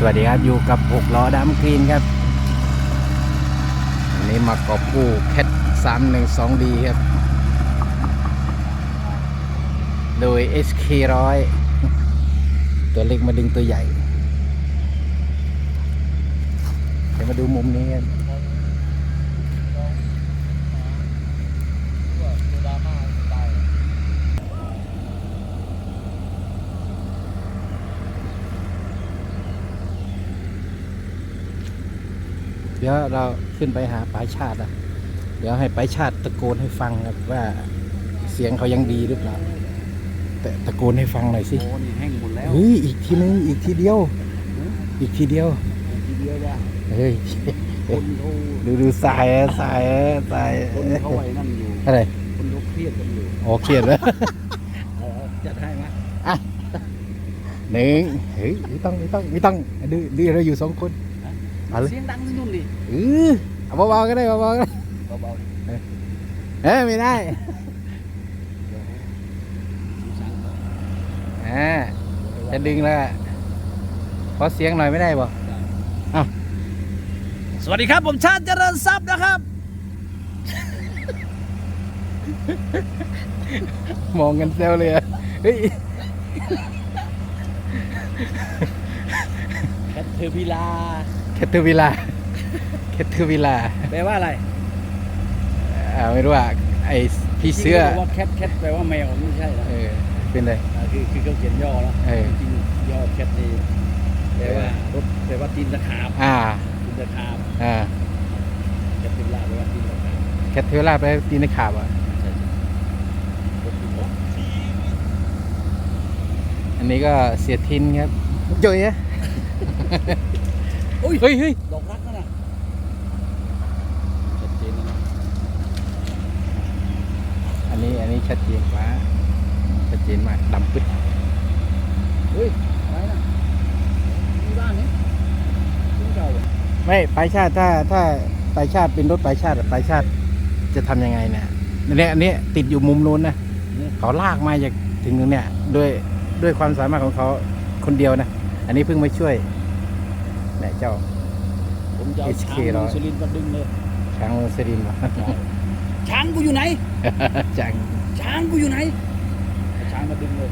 สวัสดีครับอยู่กับหกล้อดำคลีนครับอันนี้มากอบกู้แคทสามหนึ่งสองดีครับ โดย SK ร้อยตัวเล็กมาดึงตัวใหญ่ เดี๋ยวมาดูมุมนี้กันเดี๋ยวเราขึ้นไปหาปลายชาติอะเดี๋ยวให้ปลายชาติตะโกนให้ฟังครับว่าเสียงเขายังดีหรือเปล่าแต่ตะโกนให้ฟังหน่อยสิโอ้นี่แห้งหมดแล้วเฮ้ยอีกทีนึงอีกทีเดียว อีกทีเดียวทีเดียวจ้ะเฮ้ยคนเขาดูดูสายอะสายอะสายคนเขาไว้นั่นอยู่อะไรคนเขาเครียดกันอยู่โอเคแล้วเออจัดให้ไหมหนึ่งเฮ้ยไม่ต้องไม่ต้องไม่ต้องดื้อดื้อเราอยู่สองคน เอาเลยเสียงดังนู่นดิเออเอาเบาๆก็ได้เบาๆก็ได้เบาเอ้ยไม่ได้ๆสั่งเขาอ่าจะดึงแล้วอะขอเสียงหน่อยไม่ได้บ่สวัสดีครับ ผมชาติเจริญทรัพย์นะครับ มองกันเซลเลยอะเฮ้ยแคทเทอร์พิลา แคทเทอร์วิลาแคทเทอร์วิลาแปลว่าอะไรอ่าไม่รู้อะไอพี่เสื้อจริงๆขาบอกว่าแคทแคทแปลว่าแมวไม่ใช่นะเออเป็นไรอ่าคือคือเขาเขียนย่อแล้วเออ จริงๆย่อแคทนี่แปลว่ารถแปลว่าตีนตะขาบอ่าตีนตะขาบอ่าแคทเทอร์พิลาแปลว่าตีนตะขาบแคทเทอร์วิลาไปตีนในขาบอะใช่ๆรถตีนตะขาบอันนี้ก็เสียทินครับโจยอะ อุ้ยเฮ้ยเฮ้ยดอกรักนั่นน่ะชัดเจนนะอันนี้อันนี้ชัดเจนกว่าชัดเจนมากดำปึ๊ดเฮ้ยอะไรนะมีบ้านนี้ซึ่งเก่าอะไม่ปลายชาติถ้าถ้าปลายชาติเป็นรถปลายชาติอะปลายชาติจะทำยังไงเนี่ยเนี่ยอันนี้ติดอยู่มุมนู้นนะเนี่ยเขาลากมาจากถึงตรงเนี้ยด้วยด้วยความสามารถของเขาคนเดียวนะ อันนี้เพิ่งมาช่วย เนี่ยเจ้า ผมจะเอา HK ช้างร้อย สุรินทร์มาดึงเลย ช้างเมืองสรินทร์วะช้างกูอยู่ไหนจังช้างกูอยู่ไหนเอาช้างมาดึงเลย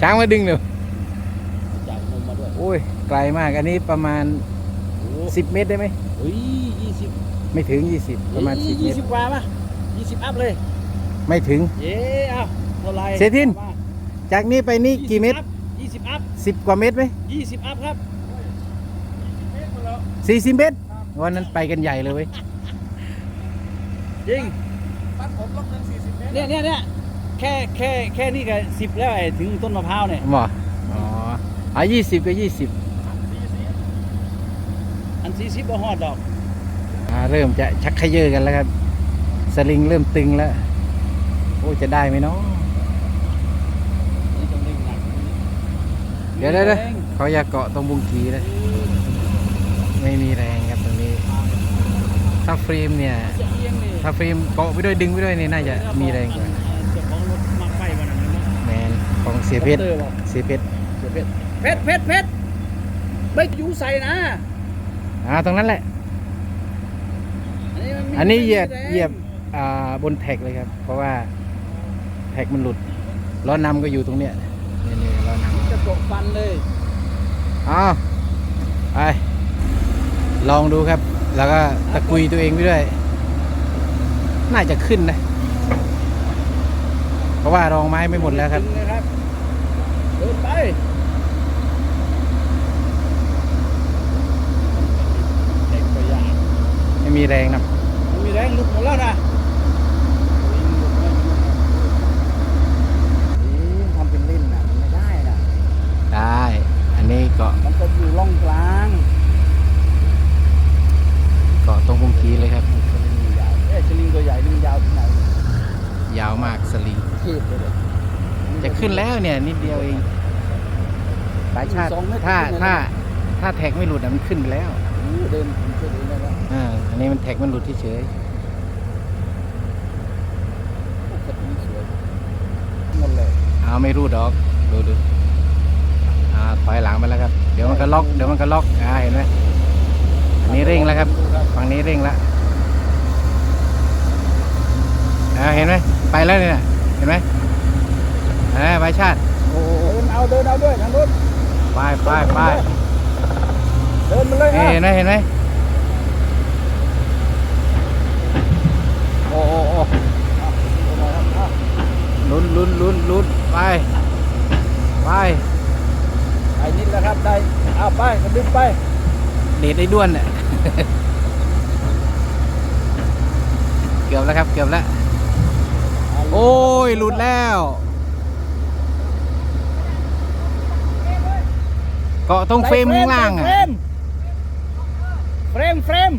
ช้างมาดึงเลยจับนมมาด้วยโอ้ยไกลมากอันนี้ประมาณ โอ้โห10 เมตรได้ไหมเฮ้ยยี่สิบไม่ถึง 20 ประมาณ10เมยี่ตร สิบกว่าป่ะยี่สิบอัพเลย ไม่ถึง เย้เอ้าเท่าไหรเสยทินจากนี้ไปนี่กี่เมตร ยี่สิบอัพ10กว่าเมตรไหมยี่สิบอัพครับ 40เมตรวันนั้นไปกันใหญ่เลยเว้ยจริงเนี่ยเนี่ยเนี่ยแค่แค่แค่นี่ก็สิบแล้วไอ้ถึงต้นมะพร้าวเนี่ยหมออ๋ออะ20ก็20อันสี่สิบก็ฮอดดอกอ่าเริ่มจะชักขยเยอกันแล้วครับ สลิงเริ่มตึงแล้ว โอ้จะได้ไหมเนาะนี่ต้องเร่งหนักเดี๋ยวเดี๋ยวเดี๋ยวเขาอยากเกาะตรงบุงกีเลย ไม่มีแรงครับตรงนี้ ถ้าฟรีมเนี่ยจะเอียงนี่ถ้าฟรีมเกาะไปด้วยดึงไปด้วยเนี่ยน่าจะมีแรงกว่าเจ้าของรถมาไฟวันนั้นเนาะแมนของเสียเพชรดอกตอบอกเสียเพชรเสียเพชรเพชรเพชรเพชรไม่อยู่ใส่นะอ่าตรงนั้นแหละ อันนี้มันมีอันนี้เหยียบไม่มีแรงเหยียบอ่าบนแท็กเลยครับ เพราะว่าแท็กมันหลุดล้อนำก็อยู่ตรงเนี้ยนี่นี่ล้อนจะตกฟันเลยำอ้าวไป ลองดูครับ แล้วก็ตะกุยตัวเองไปด้วย น่าจะขึ้นนะ เพราะว่ารองไม้ไม่หมดแล้วครับถึงนะครับเดินไปเด็กตัวอย่างไม่มีแรงนะมันมีแรงหลุดหมดแล้วนะนี่ทำเป็นเล่นนะมันไม่ได้นะได้ อันนี้เกาะมันจะอยู่ร่องกลางเกาะต รงบุงกีเลยครับสลิงยาวเอ๊ะสลิงตัวใหญ่นี่มันยาวที่ไหนยาวมากสลิง เทียบเลยเนี่ย จะขึ้นแล้วเนี่ยนิดเดียวเองปลายชาติสองเมตรถ้าขึ้นเลยนะ ถ้าถ้าแท็กไม่หลุดอะมันขึ้นไปแล้วโอ้เดินผมช่วยเดินได้แล้วอ่าอันนี้มันแท็กมันหลุดเฉยโอ้กระตุ้นสวยหมดเลยๆเอาไม่รู้ดอกดูดูอ่าถอยหลังไปแล้วครับเดี๋ยวดี๋ยวมันก็ล็อกเดี๋ยวมันก็ล็อกอ่าเห็นไหมอันนี้เร่งแล้วครับ ฝั่งนี้เร่งแล้วอ่าเห็นไหมไปแล้วเนี่ยเห็นไหมอ่าใบชาติโอ้โหเดินเอาเดินเอาด้วยทางนู้นไปไปไปเดินมาเลยนี่อะเห็นไหมเห็นไหมโอ้โอ้โอ้ลุ้นลุ้นลุ้นลุ้นไปไปไปนิดแล้วครับได้เอาไปกระดึ๊บไปเดทไอ้ด้วนเนี่ย เกือบแล้วครับ เกือบแล้ว โอ้ย หลุดแล้ว เกาะตรงเฟรมข้างล่างอะเฟรมเฟรม เฟรม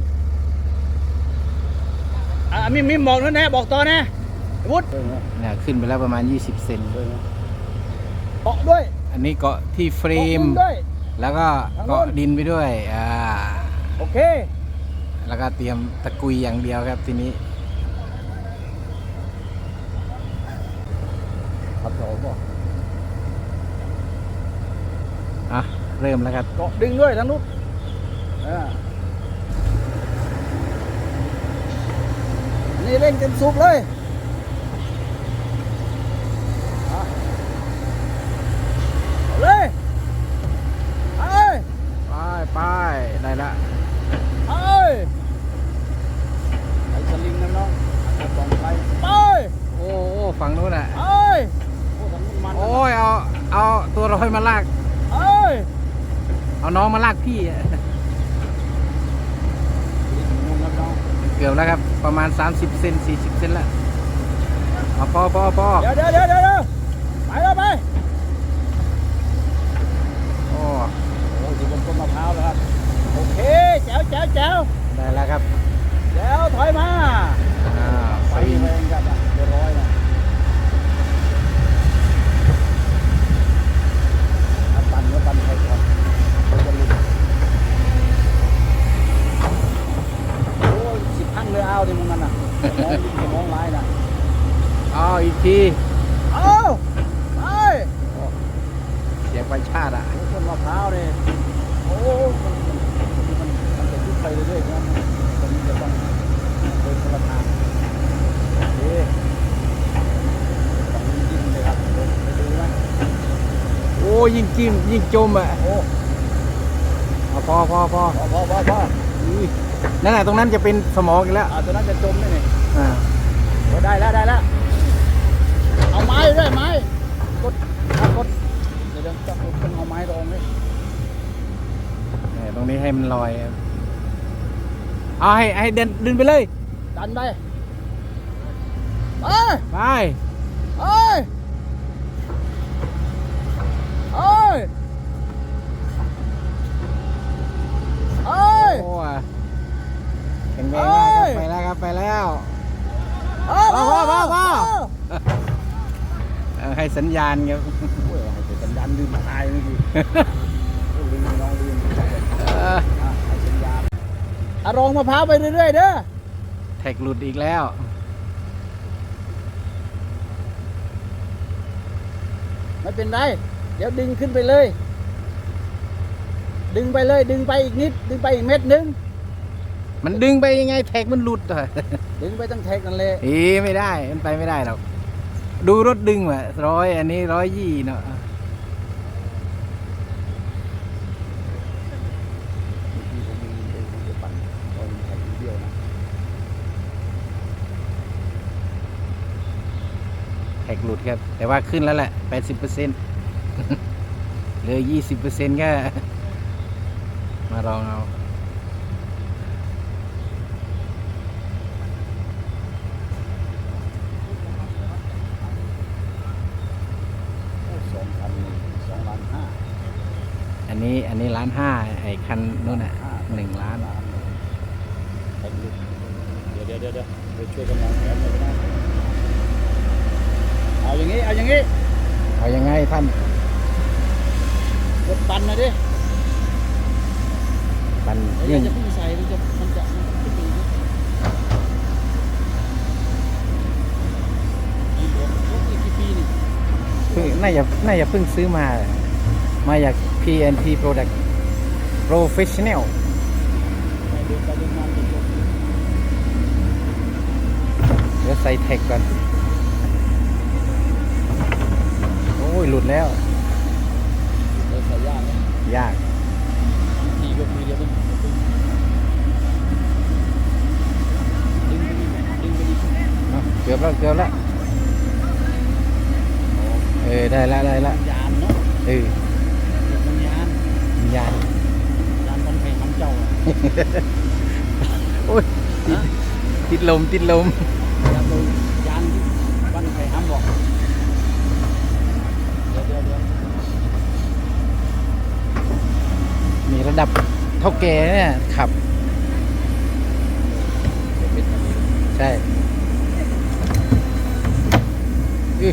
อะมิมมิมบอกนั่นนะบอกต่อนะวุฒิเนี่ยขึ้นไปแล้วประมาณ 20 เซนเกาะด้วย อันนี้เกาะที่เฟรมเกาะดินด้วยแล้วก็ทางโน้นเกาะดินไปด้วย อ่า โอเค แล้วก็เตรียมตะกุยอย่างเดียวครับทีนี้ ขับ สองบอกอะ เริ่มแล้วครับเกาะดึงด้วยทั้งนุ๊กอ่านี่เร่งเต็มสูบเลยอะเอาเลยไป ไปไปได้ละ ไปไอ้สลิงนะน้องเอาสองไปไป โอ้โอ้ฝั่งนู้นอะ ไปโอ้ทางนู้นมันนะ โอ้ย เอา เอาตัวร้อยมาลาก เอ้ ยเอาน้องมาลากพี่อะนุ่มครับน้องเกือบแล้วครับ ประมาณ 30 เซน40 เซนแล้วเอาพอพอพอเดี๋ยวเดี๋ยวเดี๋ยวเดี๋ยวไปแล้วไปโอ้โอ้อยู่บนต้นมะพร้าวแล้วครับ โอเคแจ๋วแจ๋วแจ๋วได้แล้วครับแจ๋วถอยมาอ่าไปฟิล์มแรงครับอะเรียบร้อยนะเอาปั่นก็ปั่นไปก่อนเราจะลุกโอ้ยสิบพันเลยเอาดิมึงมันอะมองดิมองร้ายนะ เอาอีกที เอาไป เสียงไปชาติอะ โอ้ต้นมะพร้าวเนี่ยโอ้มันมันมันจะยุบไปเรื่อยๆนะตอนนี้จะต้องเดินคนละทางโอเคต้องยิ้มเลยครับเดินไปดูไหม โอ้ ยิ่งจิ้มยิ่งจมอะโอ้เอาพอพอพอพอพอพอพออุ้ยนั่นแหละตรงนั้นจะเป็นสมองอีกแล้วอ่าตัวนั้นจะจมนี่นี่อ่าโอ้ได้แล้วได้แล้วเอาไม้ด้วยไม้กดอะกดเดี๋ยวเดี๋ยวต้องต้องเอาไม้รองด้วยเนี่ยตรงนี้ให้มันลอยครับเอาให้ให้เดินดึงไปเลยดันไปไปไปเอ้ยเอ้ยเอ้ ยโอ้ยแข็งแรงมากครับไปแล้วครับไปแล้วเอ้ยพอพอพอพอเอาให้สัญญาณครับโอ้ยให้เป็นสัญญาณลืมตายเมื่อกี้โอ้ยลืมน้องลืมเอออะให้สัญญาณอะรองมะพร้าวไปเรื่อยๆเด้อแท็กหลุดอีกแล้วไม่เป็นไร เดี๋ยวดึงขึ้นไปเลย ดึงไปเลย ดึงไปอีกนิด ดึงไปอีกเม็ดนึง มันดึงไปยังไงแท็กมันหลุดอะดึงไปตั้งแท็กนั่นเลยเอ๊ะไม่ได้ มันไปไม่ได้หรอก ดูรถดึงว่ะร้อยอันนี้ร้อยยี่เนาะที่ผมมีเดี๋ยวผมจะปั่นตอนแท็กนิดเดียวนะแท็กหลุดครับ แต่ว่าขึ้นแล้วแหละแปดสิบเปอร์เซ็นต์เหลือยี่สิบเปอร์เซ็นต์แค่ มาลองเอาโอ้สองพันสองล้านห้าอันนี้อันนี้ล้านห้าไอ้คันนู้นอะหนึ่งล้านแท็กนิดเดี๋ยวเดี๋ยวเดี๋ยวเดี๋ยวเดี๋ยวช่วยกันวางแผนเลยนะเอาอย่างนี้ เอาอย่างนี้ เอายังไงท่านกดปั่นหน่อยดิ ปันเดี๋ยวยิ่งจะเพิ่งใส่มันจะมันจะมันจะขึ้นไปอีกนิดนี่รถรถอีกกี่ปีนี่เพิ่งน่าจะน่าจะเพิ่งซื้อมา มาจาก PNP Product professional ไปเดินไปเดินมาติดลมเดี๋ยวใส่แท็กก่อน โอ้ย หลุดแล้วเดินสายยากนะ ยาก ทีก็คือเดียวต้องดึงไปดิดึงไปดิ เอ้าเกือบแล้วเกือบแล้วเออได้แล้วได้แล้วยานเนาะเออมันยานวิญญาณยานคนไทยทำเจ้าอะโอ้ยติดติดลมติดลมยานโดนยานบ้านไทยทำบอกเดี๋ยวเดี๋ยวเดี๋ยวมีระดับเท่าแก่เนี่ยขับเดี๋ยวเป็นแบบนี้ใช่อึ ได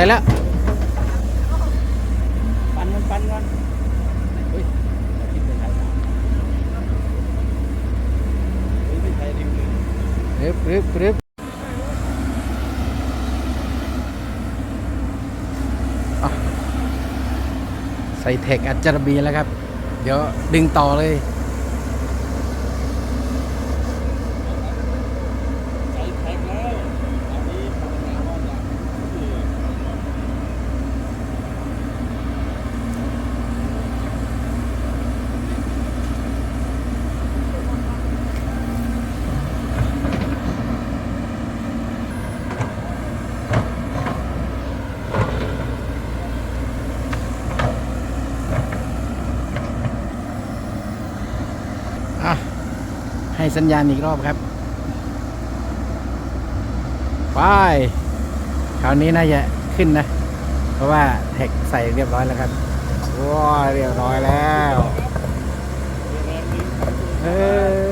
้แล้ว ปันมันปันมันเฮ้ยอย่าคิดเป็นไทยนะเฮ้ยไม่ไทยริวเลยรึบรึบรึบอะใส่แท็กอัจจารบีแล้วครับ เดี๋ยวดึงต่อเลย ใส่แท็กแล้วอันนี้ภาวนาว่าจะคือ อะ ให้ สัญญาณอีกรอบครับ ไป คราวนี้น่าจะขึ้นนะ เพราะว่าแท็กใส่เรียบร้อยแล้วครับว้าเรียบร้อยแล้ว เออ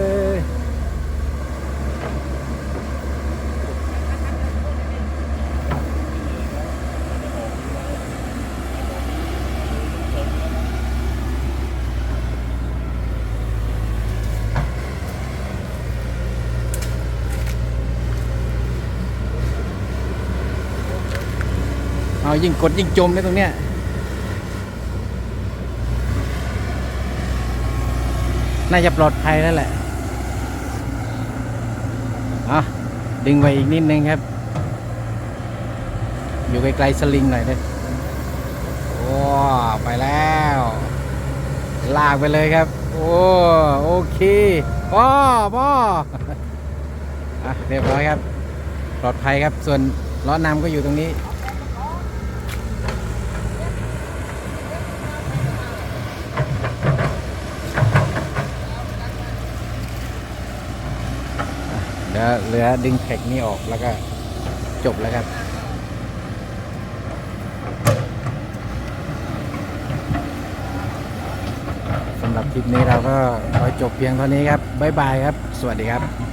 ยิ่งกดยิ่งจมเลยตรงเนี้ยน่าจะปลอดภัยแล้วแหละอะดึงไปอีกนิดนึงครับ อยู่ไกลๆสลิงหน่อยเลยโอ้ไปแล้ว ลากไปเลยครับ โอ้โอเคพ่อพ่ออะเรียบร้อยครับ ปลอดภัยครับส่วนล้อนำก็อยู่ตรงนี้ เดี๋ยวเหลือดึงแท็กนี้ออกแล้วก็จบแล้วครับสำหรับคลิปนี้เราก็ขอจบเพียงเท่านี้ครับบ๊ายบายครับ สวัสดีครับ